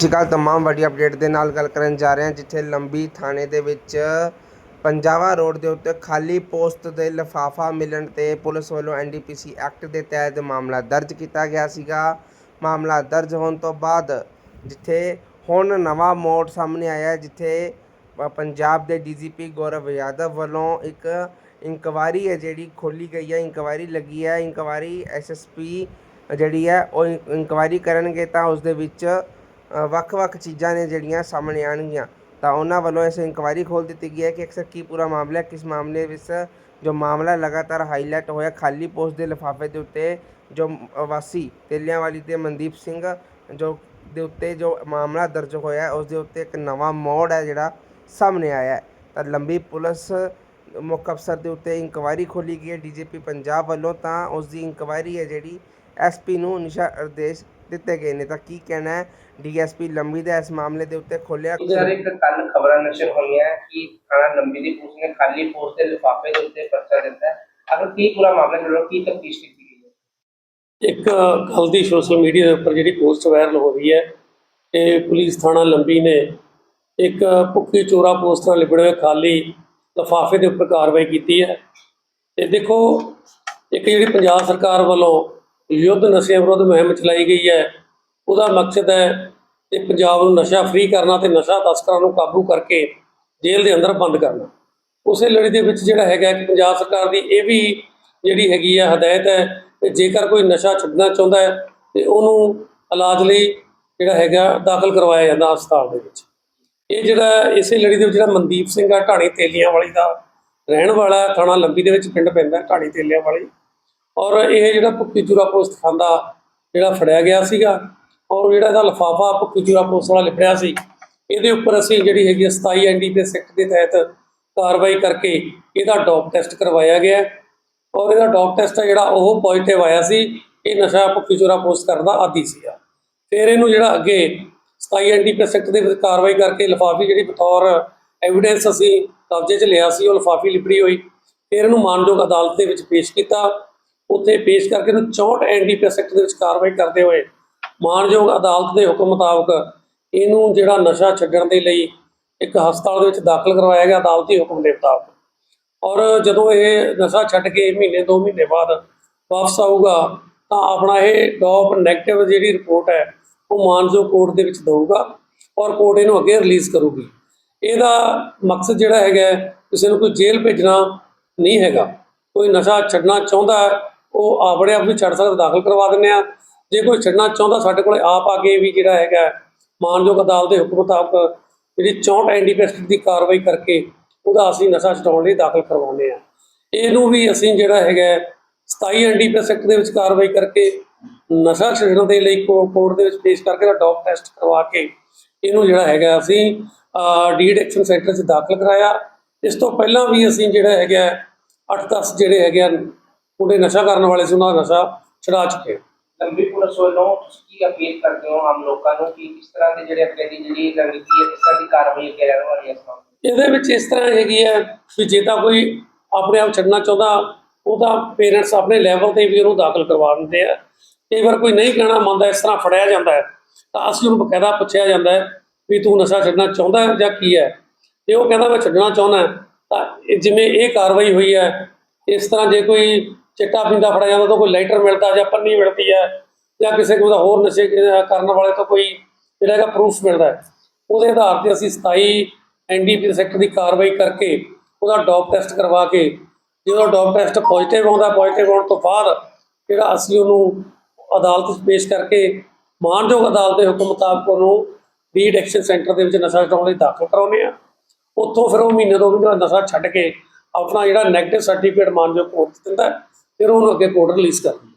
ਸਤਿ ਸ਼੍ਰੀ ਅਕਾਲ, ਤਮਾਮ ਵੱਡੀ ਅਪਡੇਟ ਦੇ ਨਾਲ ਗੱਲ ਕਰਨ ਜਾ ਰਹੇ ਹਾਂ, ਜਿੱਥੇ ਲੰਬੀ ਥਾਣੇ ਦੇ ਵਿੱਚ ਪੰਜਾਬਾ ਰੋਡ ਦੇ ਉੱਤੇ ਖਾਲੀ ਪੋਸਟ ਦੇ ਲਿਫਾਫਾ ਮਿਲਣ ਤੇ ਪੁਲਿਸ ਵੱਲੋਂ ਐਨਡੀਪੀਸੀ ਐਕਟ ਦੇ ਤਹਿਤ ਮਾਮਲਾ ਦਰਜ ਕੀਤਾ ਗਿਆ ਸੀਗਾ। ਮਾਮਲਾ ਦਰਜ ਹੋਣ ਤੋਂ ਬਾਅਦ ਜਿੱਥੇ ਹੁਣ ਨਵਾਂ ਮੋੜ ਸਾਹਮਣੇ ਆਇਆ ਜਿੱਥੇ ਪੰਜਾਬ ਦੇ ਡੀਜੀਪੀ ਗੌਰਵ ਯਾਦਵ ਵੱਲੋਂ ਇੱਕ ਇਨਕੁਆਇਰੀ ਹੈ ਜਿਹੜੀ ਖੋਲੀ ਗਈ ਹੈ ਇਨਕੁਆਇਰੀ ਲੱਗੀ ਹੈ। ਇਨਕੁਆਇਰੀ ਐਸਐਸਪੀ ਜਿਹੜੀ ਹੈ, ਉਹ ਇਨਕੁਆਇਰੀ ਕਰਨਗੇ ਤਾਂ ਉਸ ਦੇ ਵਿੱਚ ਵੱਖ-ਵੱਖ ਚੀਜ਼ਾਂ ਨੇ ਜਿਹੜੀਆਂ ਸਾਹਮਣੇ ਆਉਣਗੀਆਂ। ਤਾਂ ਉਹਨਾਂ ਵੱਲੋਂ ਇਸ ਇਨਕੁਆਇਰੀ ਖੋਲ ਦਿੱਤੀ ਗਈ ਹੈ ਕਿ ਅਕਸਰ ਕੀ ਪੂਰਾ ਮਾਮਲਾ ਕਿਸ ਮਾਮਲੇ ਵਿੱਚ ਜੋ ਮਾਮਲਾ ਲਗਾਤਾਰ ਹਾਈਲਾਈਟ ਹੋਇਆ, ਖਾਲੀ ਪੋਸਟ ਦੇ ਲਿਫਾਫੇ ਦੇ ਉੱਤੇ ਜੋ ਵਾਸੀ ਤੇਲਿਆਂਵਾਲੀ ਤੇ ਮਨਦੀਪ ਸਿੰਘ ਜੋ ਦੇ ਉੱਤੇ ਜੋ ਮਾਮਲਾ ਦਰਜ ਹੋਇਆ, ਉਸ ਦੇ ਉੱਤੇ ਇੱਕ ਨਵਾਂ ਮੋੜ ਹੈ ਜਿਹੜਾ ਸਾਹਮਣੇ ਆਇਆ ਹੈ। ਤਾਂ ਲੰਬੀ ਪੁਲਿਸ ਮੁੱਖ ਅਫਸਰ ਦੇ ਉੱਤੇ ਇਨਕੁਆਇਰੀ ਖੋਲੀ ਗਈ ਹੈ, ਡੀਜੀਪੀ ਪੰਜਾਬ ਵੱਲੋਂ ਤਾਂ ਉਸ ਦੀ ਇਨਕੁਆਇਰੀ ਹੈ ਜਿਹੜੀ ਐਸਪੀ ਨੂੰ ਨਿਸ਼ਾ ਅਰਦੇਸ਼ ਦਿੱਤੇ ਗਏ ਨੇ ਤਾਂ ਕੀ ਕਹਿਣਾ ਹੈ? ਡੀਐਸਪੀ ਲੰਬੀ ਦਾ ਇਸ ਮਾਮਲੇ ਦੇ ਉੱਤੇ ਖੋਲਿਆ ਸਰ ਇੱਕ ਕੱਲ ਖਬਰਾਂ ਨਸ਼ਰ ਹੋਈਆਂ ਕਿ ਥਾਣਾ ਲੰਬੀ ਦੀ ਪੁਲਿਸ ਨੇ ਖਾਲੀ ਪੋਸਟ ਦੇ ਲਿਫਾਫੇ ਦੇ ਉੱਤੇ ਪਰਚਾ ਦਿੱਤਾ ਹੈ। ਅਗਰ ਕੀ ਪੂਰਾ ਮਾਮਲਾ ਜਿਹੜਾ ਕੀ ਤਫਤੀਸ਼ ਕੀਤੀ ਗਈ ਹੈ? ਇੱਕ ਕੱਲ ਦੀ ਸੋਸ਼ਲ ਮੀਡੀਆ ਦੇ ਉੱਪਰ ਜਿਹੜੀ ਪੋਸਟ ਵਾਇਰਲ ਹੋ ਰਹੀ ਹੈ ਇਹ ਪੁਲਿਸ ਥਾਣਾ ਲੰਬੀ ਨੇ ਇੱਕ ਭੁੱਖੀ ਚੋਰਾ ਪੋਸਟ ਨਾਲ ਲਿਬੜੇ ਹੋਏ ਖਾਲੀ ਲਿਫਾਫੇ ਦੇ ਉੱਪਰ ਕਾਰਵਾਈ ਕੀਤੀ ਹੈ। ਤੇ ਦੇਖੋ ਇੱਕ ਜਿਹੜੀ ਪੰਜਾਬ ਸਰਕਾਰ ਵੱਲੋਂ ਯੁੱਧ ਨਸ਼ਿਆਂ ਵਿਰੁੱਧ ਮੁਹਿੰਮ ਚਲਾਈ ਗਈ ਹੈ। ਉਹਦਾ ਮਕਸਦ ਹੈ ਕਿ ਪੰਜਾਬ ਨੂੰ ਨਸ਼ਾ ਫ੍ਰੀ ਕਰਨਾ ਤੇ ਨਸ਼ਾ ਤਸਕਰਾਂ ਨੂੰ ਕਾਬੂ ਕਰਕੇ ਜੇਲ੍ਹ ਦੇ ਅੰਦਰ ਬੰਦ ਕਰਨਾ। ਉਸੇ ਲੜੀ ਦੇ ਵਿੱਚ ਜਿਹੜਾ ਹੈਗਾ ਕਿ ਪੰਜਾਬ ਸਰਕਾਰ ਦੀ ਇਹ ਵੀ ਜਿਹੜੀ ਹੈਗੀ ਆ ਹਦਾਇਤ ਹੈ ਕਿ ਜੇਕਰ ਕੋਈ ਨਸ਼ਾ ਛੱਡਣਾ ਚਾਹੁੰਦਾ ਹੈ ਤੇ ਉਹਨੂੰ ਇਲਾਜ ਲਈ ਜਿਹੜਾ ਹੈਗਾ ਦਾਖਲ ਕਰਵਾਇਆ ਜਾਂਦਾ ਹਸਪਤਾਲ ਦੇ ਵਿੱਚ। ਇਹ ਜਿਹੜਾ ਇਸੇ ਲੜੀ ਦੇ ਵਿੱਚ ਜਿਹੜਾ ਮਨਦੀਪ ਸਿੰਘ ਆ, ਢਾਣੀ ਤੇਲੀਆਂ ਵਾਲੀ ਦਾ ਰਹਿਣ ਵਾਲਾ ਥਾਣਾ ਲੰਬੀ ਦੇ ਵਿੱਚ ਪਿੰਡ ਪੈਂਦਾ, ਢਾਣੀ ਤੇਲੀਆਂ ਵਾਲੀ। ਔਰ ਇਹ ਜਿਹੜਾ ਭੁੱਖੀ ਚੂਰਾ ਪੋਸਟ ਖਾਂਦਾ ਜਿਹੜਾ ਫੜਿਆ ਗਿਆ ਸੀਗਾ ਔਰ ਜਿਹੜਾ ਇਹਦਾ ਲਫਾਫਾ ਭੁੱਖੀ ਚੂਰਾ ਪੋਸਟ ਵਾਲਾ ਲਿਖਿਆ ਸੀ, ਇਹਦੇ ਉੱਪਰ ਅਸੀਂ ਜਿਹੜੀ ਹੈਗੀ ਹੈ 27 ਐਨਡੀਪੀਐਸ ਐਕਟ ਦੇ ਤਹਿਤ ਕਾਰਵਾਈ ਕਰਕੇ ਇਹਦਾ ਡੋਪ ਟੈਸਟ ਕਰਵਾਇਆ ਗਿਆ। ਔਰ ਇਹਦਾ ਡੋਪ ਟੈਸਟ ਆ ਜਿਹੜਾ ਉਹ ਪੋਜ਼ਿਟਿਵ ਆਇਆ ਸੀ, ਇਹ ਨਸ਼ਾ ਭੁੱਖੀ ਚੂਰਾ ਪੋਸਟ ਕਰਨ ਦਾ ਆਦੀ ਸੀਗਾ। ਫਿਰ ਇਹਨੂੰ ਜਿਹੜਾ ਅੱਗੇ 27 ਐਨਡੀਪੀਐਸ ਐਕਟ ਦੇ ਵਿੱਚ ਕਾਰਵਾਈ ਕਰਕੇ ਲਿਫਾਫੀ ਜਿਹੜੀ ਬਤੌਰ ਐਵੀਡੈਂਸ ਅਸੀਂ ਕਬਜ਼ੇ 'ਚ ਲਿਆ ਸੀ, ਉਹ ਲਿਫਾਫੀ ਲਿਬੜੀ ਹੋਈ। ਫਿਰ ਇਹਨੂੰ ਮਾਨਯੋਗ ਅਦਾਲਤ ਦੇ ਵਿੱਚ ਪੇਸ਼ ਕੀਤਾ। ਉੱਥੇ ਪੇਸ਼ ਕਰਕੇ ਇਹਨੂੰ 64 ਐਨਡੀਪੀਐਸ ਐਕਟ ਦੇ ਵਿੱਚ ਕਾਰਵਾਈ ਕਰਦੇ ਹੋਏ ਮਾਨਯੋਗ ਅਦਾਲਤ ਦੇ ਹੁਕਮ ਮੁਤਾਬਕ ਇਹਨੂੰ ਜਿਹੜਾ ਨਸ਼ਾ ਛੱਡਣ ਦੇ ਲਈ ਇੱਕ ਹਸਪਤਾਲ ਦੇ ਵਿੱਚ ਦਾਖਲ ਕਰਵਾਇਆ ਗਿਆ, ਅਦਾਲਤੀ ਹੁਕਮ ਦੇ ਮੁਤਾਬਕ। ਔਰ ਜਦੋਂ ਇਹ ਨਸ਼ਾ ਛੱਡ ਕੇ ਮਹੀਨੇ, ਦੋ ਮਹੀਨੇ ਬਾਅਦ ਵਾਪਸ ਆਊਗਾ, ਤਾਂ ਆਪਣਾ ਇਹ ਡੋਪ ਨੈਗੇਟਿਵ ਜਿਹੜੀ ਰਿਪੋਰਟ ਹੈ, ਉਹ ਮਾਨਯੋਗ ਕੋਰਟ ਦੇ ਵਿੱਚ ਦਊਗਾ ਔਰ ਕੋਰਟ ਇਹਨੂੰ ਅੱਗੇ ਰਿਲੀਜ਼ ਕਰੂਗੀ। ਇਹਦਾ ਮਕਸਦ ਜਿਹੜਾ ਹੈਗਾ, ਕਿਸੇ ਨੂੰ ਕੋਈ ਜੇਲ੍ਹ ਭੇਜਣਾ ਨਹੀਂ ਹੈਗਾ। ਕੋਈ ਨਸ਼ਾ ਛੱਡਣਾ ਚਾਹੁੰਦਾ ਉਹ ਆਪਣੇ ਆਪ ਵੀ ਛੱਡ ਸਕਦਾ ਦਾਖਲ ਕਰਵਾ ਦਿੰਦੇ ਆ। ਜੇ ਕੋਈ ਛੱਡਣਾ ਚਾਹੁੰਦਾ ਸਾਡੇ ਕੋਲੇ ਆਪ ਆ ਕੇ ਵੀ ਜਿਹੜਾ ਹੈਗਾ ਮਾਨਯੋਗ ਅਦਾਲਤ ਦੇ ਹੁਕਮ ਮੁਤਾਬਕ ਜਿਹੜੀ 64 ਐਨਡੀਪੀਐਸ ਦੀ ਕਾਰਵਾਈ ਕਰਕੇ ਉਹਦਾ ਅਸੀਂ ਨਸ਼ਾ ਛਡਾਉਣ ਲਈ ਦਾਖਲ ਕਰਵਾਉਂਦੇ ਆ। ਇਹਨੂੰ ਵੀ ਅਸੀਂ ਜਿਹੜਾ ਹੈਗਾ ਹੈ, 27 ਐਨਡੀਪੀਐਸ ਐਕਟ ਦੇ ਵਿੱਚ ਕਾਰਵਾਈ ਕਰਕੇ ਨਸ਼ਾ ਛੱਡਣ ਦੇ ਲਈ ਕੋਰਟ ਦੇ ਵਿੱਚ ਪੇਸ਼ ਕਰਕੇ ਦਾ ਡੋਪ ਟੈਸਟ ਕਰਵਾ ਕੇ ਇਹਨੂੰ ਜਿਹੜਾ ਹੈਗਾ ਅਸੀਂ ਡੀਡ ਐਕਸ਼ਨ ਸੈਂਟਰ 'ਚ ਦਾਖਲ ਕਰਾਇਆ। ਇਸ ਤੋਂ ਪਹਿਲਾਂ ਵੀ ਅਸੀਂ ਜਿਹੜਾ ਹੈਗਾ 8-10 ਜਿਹੜੇ ਹੈਗੇ ਮੁੰਡੇ ਨਸ਼ਾ ਕਰਨ ਵਾਲੇ ਸੀ ਉਹਨਾਂ ਦਾ ਨਸ਼ਾ ਛਡਾ ਚੁੱਕੇ। ਹਾਂ। ਲੰਬੀ ਪੁਲਿਸ ਵੱਲੋਂ ਤੁਸੀਂ ਕੀ ਅਪੀਲ ਕਰਦੇ ਹੋ ਆਮ ਲੋਕਾਂ ਨੂੰ ਕਿ ਕਿਸ ਤਰ੍ਹਾਂ ਦੀ ਜਿਹੜੇ ਅੱਗੇ ਦੀ ਜਿਹੜੀ ਰਣਨੀਤੀ ਹੈ ਕਿਸ ਤਰ੍ਹਾਂ ਦੀ ਕਾਰਵਾਈ ਅੱਗੇ ਰਹਿਣ ਵਾਲੀ ਹੈ ਇਸ ਮਾਮਲੇ ਇਹਦੇ ਵਿੱਚ ਇਸ ਤਰ੍ਹਾਂ ਹੈਗੀ ਹੈ ਵੀ ਜੇ ਤਾਂ ਕੋਈ ਆਪਣੇ ਆਪ ਛੱਡਣਾ ਚਾਹੁੰਦਾ ਉਹਦਾ ਪੇਰੈਂਟਸ ਆਪਣੇ ਲੈਵਲ ਤੇ ਵੀ ਉਹਨੂੰ ਦਾਖਲ ਕਰਵਾ ਦਿੰਦੇ ਆ। ਕਈ ਵਾਰ ਕੋਈ ਨਹੀਂ ਕਹਿਣਾ ਮੰਨਦਾ ਇਸ ਤਰ੍ਹਾਂ ਫੜਿਆ ਜਾਂਦਾ ਹੈ ਤਾਂ ਅਸੀਂ ਉਹਨੂੰ ਬਕਾਇਦਾ ਪੁੱਛਿਆ ਜਾਂਦਾ ਹੈ ਵੀ ਤੂੰ ਨਸ਼ਾ ਛੱਡਣਾ ਚਾਹੁੰਦਾ ਹੈ ਜਾਂ ਕੀ ਹੈ। ਜੇ ਉਹ ਕਹਿੰਦਾ ਮੈਂ ਛੱਡਣਾ ਚਾਹੁੰਦਾ ਤਾਂ ਜਿਵੇਂ ਇਹ ਕਾਰਵਾਈ ਹੋਈ ਹੈ ਇਸ ਤਰ੍ਹਾਂ ਜੇ ਕੋਈ ਚਿੱਟਾ ਪੀਂਦਾ ਫੜਿਆ ਜਾਂਦਾ ਤਾਂ ਕੋਈ ਲਾਈਟਰ ਮਿਲਦਾ ਜਾਂ ਪੰਨੀ ਮਿਲਦੀ ਹੈ ਜਾਂ ਕਿਸੇ ਕੋਲ ਹੋਰ ਨਸ਼ੇ ਕਰਨ ਵਾਲੇ ਤੋਂ ਕੋਈ ਜਿਹੜਾ ਹੈਗਾ ਪ੍ਰੂਫ ਮਿਲਦਾ ਉਹਦੇ ਆਧਾਰ ਤੇ ਅਸੀਂ 27 ਐਨਡੀਪੀ ਸੈਕਟਰ ਦੀ ਕਾਰਵਾਈ ਕਰਕੇ ਉਹਦਾ ਡੋਪ ਟੈਸਟ ਕਰਵਾ ਕੇ ਜਦੋਂ ਡੋਪ ਟੈਸਟ ਪੋਜ਼ਿਟਿਵ ਆਉਂਦਾ ਪੋਜ਼ਿਟਿਵ ਆਉਣ ਤੋਂ ਬਾਅਦ ਜਿਹੜਾ ਅਸੀਂ ਉਹਨੂੰ ਅਦਾਲਤ 'ਚ ਪੇਸ਼ ਕਰਕੇ ਮਾਨਯੋਗ ਅਦਾਲਤ ਦੇ ਹੁਕਮ ਮੁਤਾਬਕ ਉਹਨੂੰ ਰੀਡ ਐਕਸ਼ਨ ਸੈਂਟਰ ਦੇ ਵਿੱਚ ਨਸ਼ਾ ਛਡਾਉਣ ਲਈ ਦਾਖਲ ਕਰਾਉਂਦੇ ਆ ਉੱਥੋਂ ਫਿਰ ਉਹ ਮਹੀਨੇ ਦੋ ਮਹੀਨੇ ਨਸ਼ਾ ਛੱਡ ਕੇ ਆਪਣਾ ਜਿਹੜਾ ਨੈਗੇਟਿਵ ਸਰਟੀਫਿਕੇਟ ਮਾਨਯੋਗ ਕੋਰਟ ਦਿੰਦਾ ਹੈ, ਫਿਰ ਉਹਨੂੰ ਅੱਗੇ ਕੋਰਟ ਰਿਲੀਜ਼ ਕਰਦੀ